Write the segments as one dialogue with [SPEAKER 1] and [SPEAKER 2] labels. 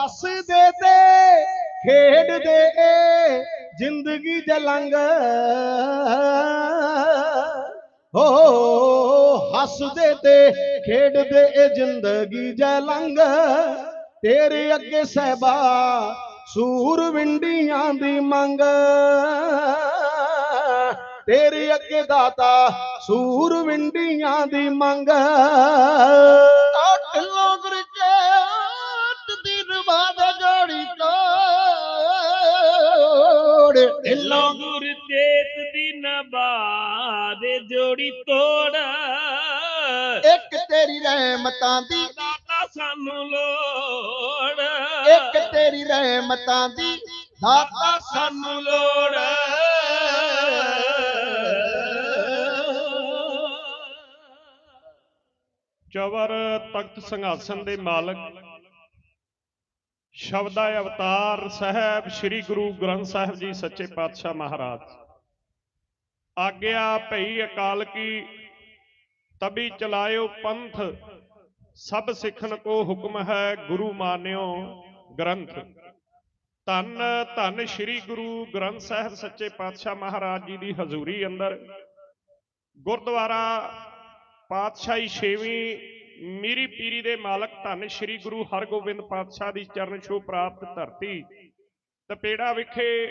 [SPEAKER 1] ਹੱਸਦੇ ਤੇ ਖੇਡਦੇ ਏ ਜ਼ਿੰਦਗੀ ਜਲੰਗ ਹੋ ਹੱਸਦੇ ਤੇ ਖੇਡਦੇ ਏ ਜ਼ਿੰਦਗੀ ਜਲੰਗ ਤੇਰੇ ਅੱਗੇ ਸਹਿਬਾ ਸੂਰ ਵਿੰਡੀਆਂ ਦੀ ਮੰਗ। ਤੇਰੇ ਅੱਗੇ ਦਾਤਾ ਸੂਰ ਵਿੰਡੀਆਂ ਦੀ ਮੰਗ।
[SPEAKER 2] ਤੇਤ ਦੀ ਨਬਾਦ ਜੋੜੀ ਤੋੜ।
[SPEAKER 3] ਇੱਕ ਤੇਰੀ ਰਹਿਮਤਾਂ ਦੀ
[SPEAKER 2] ਦਾਤਾ ਸਾਨੂੰ ਲੋੜ।
[SPEAKER 3] ਇੱਕ ਤੇਰੀ ਰਹਿਮਤਾਂ ਦੀ ਦਾਤਾ ਸਾਨੂੰ ਲੋੜ।
[SPEAKER 4] ਚਵਰ ਤਖਤ ਸਿੰਘਾਸਨ ਦੇ ਮਾਲਕ ਸ਼ਬਦਾ ਅਵਤਾਰ ਸਾਹਿਬ ਸ੍ਰੀ ਗੁਰੂ ਗ੍ਰੰਥ ਸਾਹਿਬ ਜੀ ਸੱਚੇ ਪਾਤਸ਼ਾਹ ਮਹਾਰਾਜ। ਆਗਿਆ ਭਈ ਅਕਾਲ ਕੀ, ਤਬੀ ਚਲਾਇਓ ਪੰਥ, ਸਭ ਸਿੱਖਣ ਕੋ ਹੁਕਮ ਹੈ ਗੁਰੂ ਮਾਨਿਓ ਗ੍ਰੰਥ। ਧੰਨ ਧੰਨ ਸ੍ਰੀ ਗੁਰੂ ਗ੍ਰੰਥ ਸਾਹਿਬ ਸੱਚੇ ਪਾਤਸ਼ਾਹ ਮਹਾਰਾਜ ਜੀ ਦੀ ਹਜ਼ੂਰੀ ਅੰਦਰ। ਗੁਰਦੁਆਰਾ ਪਾਤਸ਼ਾਹੀ ਛੇਵੀਂ ਮੀਰੀ ਪੀਰੀ ਦੇ ਮਾਲਕ ਧੰਨ ਸ੍ਰੀ ਗੁਰੂ ਹਰਗੋਬਿੰਦ ਪਾਤਸ਼ਾਹ ਦੀ ਚਰਨ ਛੋਹ ਪ੍ਰਾਪਤ ਧਰਤੀ, ਤਪੇੜਾ ਵਿਖੇ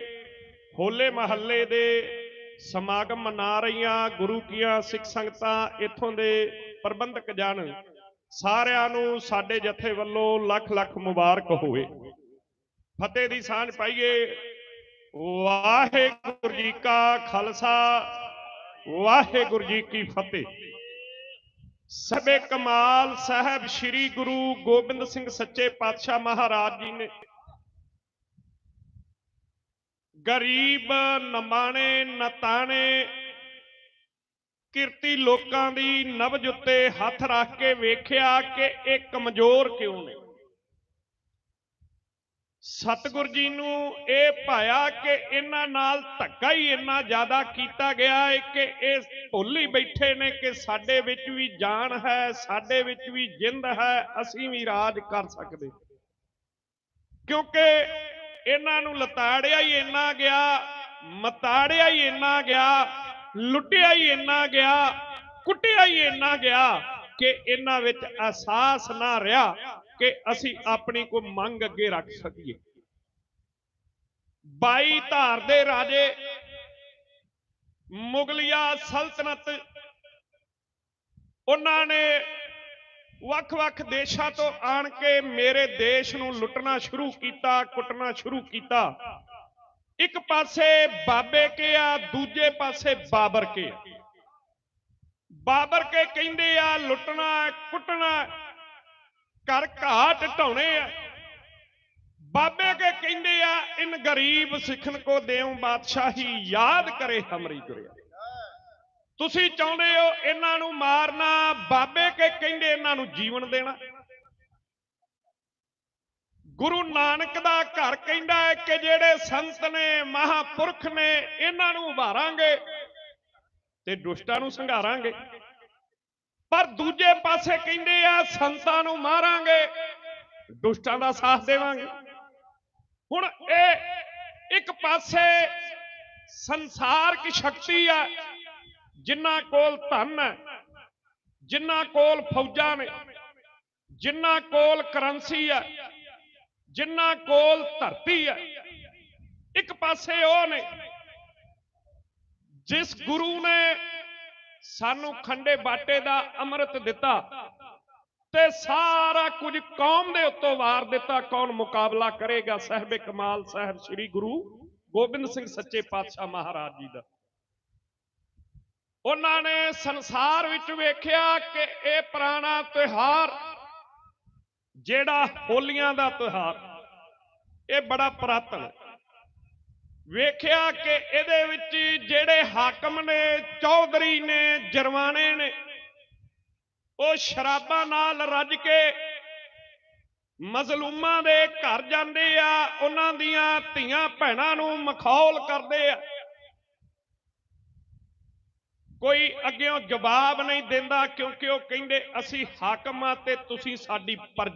[SPEAKER 4] ਹੋਲੇ ਮਹੱਲੇ ਦੇ ਸਮਾਗਮ ਮਨਾ ਰਹੀਆਂ ਗੁਰੂ ਕੀਆਂ ਸਿੱਖ ਸੰਗਤਾਂ ਇੱਥੋਂ ਦੇ ਪ੍ਰਬੰਧਕ ਜਨ, ਸਾਰਿਆਂ ਨੂੰ ਸਾਡੇ ਜਥੇ ਵੱਲੋਂ ਲੱਖ ਲੱਖ ਮੁਬਾਰਕ ਹੋਵੇ। ਫਤਿਹ ਦੀ ਸਾਂਝ ਪਾਈਏ। ਵਾਹਿਗੁਰੂ ਜੀ ਕਾ ਖਾਲਸਾ, ਵਾਹਿਗੁਰੂ ਜੀ ਕੀ ਫਤਿਹ। ਸਭੇ ਕਮਾਲ ਸਾਹਿਬ ਸ੍ਰੀ ਗੁਰੂ ਗੋਬਿੰਦ ਸਿੰਘ ਸੱਚੇ ਪਾਤਸ਼ਾਹ ਮਹਾਰਾਜ ਜੀ ਨੇ ਗਰੀਬ ਨਮਾਣੇ, ਨਤਾਣੇ, ਕਿਰਤੀ ਲੋਕਾਂ ਦੀ ਨਬਜ ਉੱਤੇ ਹੱਥ ਰੱਖ ਕੇ ਵੇਖਿਆ ਕਿ ਇਹ ਕਮਜ਼ੋਰ ਕਿਉਂ ਨੇ। ਸਤਿਗੁਰ ਜੀ ਨੂੰ ਇਹ ਭਾਇਆ ਕਿ ਇਹਨਾਂ ਨਾਲ ਧੱਕਾ ਹੀ ਇੰਨਾ ਜ਼ਿਆਦਾ ਕੀਤਾ ਗਿਆ ਹੈ ਕਿ ਇਹ ਭੁੱਲ ਹੀ ਬੈਠੇ ਨੇ ਕਿ ਸਾਡੇ ਵਿੱਚ ਵੀ ਜਾਨ ਹੈ, ਸਾਡੇ ਵਿੱਚ ਵੀ ਜਿੰਦ ਹੈ, ਅਸੀਂ ਵੀ ਰਾਜ ਕਰ ਸਕਦੇ। ਕਿਉਂਕਿ ਇਹਨਾਂ ਨੂੰ ਲਤਾੜਿਆ ਹੀ ਇੰਨਾ ਗਿਆ, ਮਤਾੜਿਆ ਹੀ ਇੰਨਾ ਗਿਆ, ਲੁੱਟਿਆ ਹੀ ਇੰਨਾ ਗਿਆ, ਕੁੱਟਿਆ ਹੀ ਇੰਨਾ ਗਿਆ ਕਿ ਇਹਨਾਂ ਵਿੱਚ ਅਹਿਸਾਸ ਨਾ ਰਿਹਾ ਕਿ ਅਸੀਂ ਆਪਣੀ ਕੋਈ ਮੰਗ ਅੱਗੇ ਰੱਖ ਸਕੀਏ। 22 ਧਾਰ ਦੇ ਰਾਜੇ ਮੁਗਲਿਆ ਸਲਤਨਤ, ਉਹਨਾਂ ਨੇ ਵੱਖ-ਵੱਖ ਦੇਸ਼ਾਂ ਤੋਂ ਆਣ ਕੇ ਮੇਰੇ ਦੇਸ਼ ਨੂੰ ਲੁੱਟਣਾ ਸ਼ੁਰੂ ਕੀਤਾ, ਕੁੱਟਣਾ ਸ਼ੁਰੂ ਕੀਤਾ। ਇੱਕ ਪਾਸੇ ਬਾਬੇ ਕੇ ਆ, ਦੂਜੇ ਪਾਸੇ ਬਾਬਰ ਕੇ ਆ। ਬਾਬਰ ਕੇ ਕਹਿੰਦੇ ਆ, ਲੁੱਟਣਾ, ਕੁੱਟਣਾ, ਘਰ ਘਾਟ ਢਾਉਣੇ ਆ। ਬਾਬੇ ਕੇ ਕਹਿੰਦੇ ਆ, ਇਨ ਗਰੀਬ ਸਿੱਖਣ ਕੋ ਦੇਉ ਬਾਦਸ਼ਾਹੀ, ਯਾਦ ਕਰੇ ਹਮਰੀ ਗੁਰਿਆ ਤੁਸੀਂ ਚਾਹੁੰਦੇ ਹੋ ਇਹਨਾਂ ਨੂੰ ਮਾਰਨਾ, ਬਾਬੇ ਕੇ ਕਹਿੰਦੇ ਇਹਨਾਂ ਨੂੰ ਜੀਵਨ ਦੇਣਾ? ਗੁਰੂ ਨਾਨਕ ਦਾ ਘਰ ਕਹਿੰਦਾ ਹੈ ਕਿ ਜਿਹੜੇ ਸੰਤ ਨੇ, ਮਹਾਪੁਰਖ ਨੇ, ਇਹਨਾਂ ਨੂੰ ਉਭਾਰਾਂਗੇ ਤੇ ਦੁਸ਼ਟਾਂ ਨੂੰ ਸੰਘਾਰਾਂਗੇ। ਪਰ ਦੂਜੇ ਪਾਸੇ ਕਹਿੰਦੇ ਆ, ਸੰਤਾਂ ਨੂੰ ਮਾਰਾਂਗੇ, ਦੁਸ਼ਟਾਂ ਦਾ ਸਾਥ ਦੇਵਾਂਗੇ। ਹੁਣ ਇਹ ਇੱਕ ਪਾਸੇ ਸੰਸਾਰ ਕੀ ਸ਼ਕਤੀ ਆ ਜਿਨ੍ਹਾਂ ਕੋਲ ਧਨ ਹੈ, ਜਿਨ੍ਹਾਂ ਕੋਲ ਫੌਜਾਂ ਨੇ, ਜਿਨ੍ਹਾਂ ਕੋਲ ਕਰੰਸੀ ਹੈ, ਜਿਨ੍ਹਾਂ ਕੋਲ ਧਰਤੀ ਹੈ, ਇੱਕ ਪਾਸੇ ਉਹ ਨੇ ਜਿਸ ਗੁਰੂ ਨੇ ਸਾਨੂੰ ਖੰਡੇ ਬਾਟੇ ਦਾ ਅੰਮ੍ਰਿਤ ਦਿੱਤਾ ਤੇ ਸਾਰਾ ਕੁਝ ਕੌਮ ਦੇ ਉੱਤੋਂ ਵਾਰ ਦਿੱਤਾ। ਕੌਣ ਮੁਕਾਬਲਾ ਕਰੇਗਾ? ਸਹਿਬੇ ਕਮਾਲ ਸਾਹਿਬ, ਸ੍ਰੀ ਗੁਰੂ ਗੋਬਿੰਦ ਸਿੰਘ ਸੱਚੇ ਪਾਤਸ਼ਾਹ ਮਹਾਰਾਜ ਜੀ ਦਾ। ਉਹਨਾਂ ਨੇ ਸੰਸਾਰ ਵਿੱਚ ਵੇਖਿਆ ਕਿ ਇਹ ਪੁਰਾਣਾ ਤਿਉਹਾਰ, ਜਿਹੜਾ ਹੋਲੀਆਂ ਦਾ ਤਿਉਹਾਰ, ਇਹ ਬੜਾ ਪੁਰਾਤਨ ਹੈ। ਵੇਖਿਆ ਕਿ ਇਹਦੇ ਵਿੱਚ ਜਿਹੜੇ ਹਾਕਮ ਨੇ, ਚੌਧਰੀ ਨੇ ਜਰਵਾਣੇ ਨੇ, ਉਹ ਸ਼ਰਾਬਾਂ ਨਾਲ ਰੱਜ ਕੇ ਮਜ਼ਲੂਮਾਂ ਦੇ ਘਰ ਜਾਂਦੇ ਆ, ਉਹਨਾਂ ਦੀਆਂ ਧੀਆਂ ਭੈਣਾਂ ਨੂੰ ਮਖੌਲ ਕਰਦੇ ਆ। ਕੋਈ ਅੱਗਿਓਂ ਜਵਾਬ ਨਹੀਂ ਦਿੰਦਾ ਕਿਉਂਕਿ ਉਹ ਕਹਿੰਦੇ, ਅਸੀਂ ਹਾਕਮ ਆ ਤੇ ਤੁਸੀਂ ਸਾਡੀ ਪਰਜਾ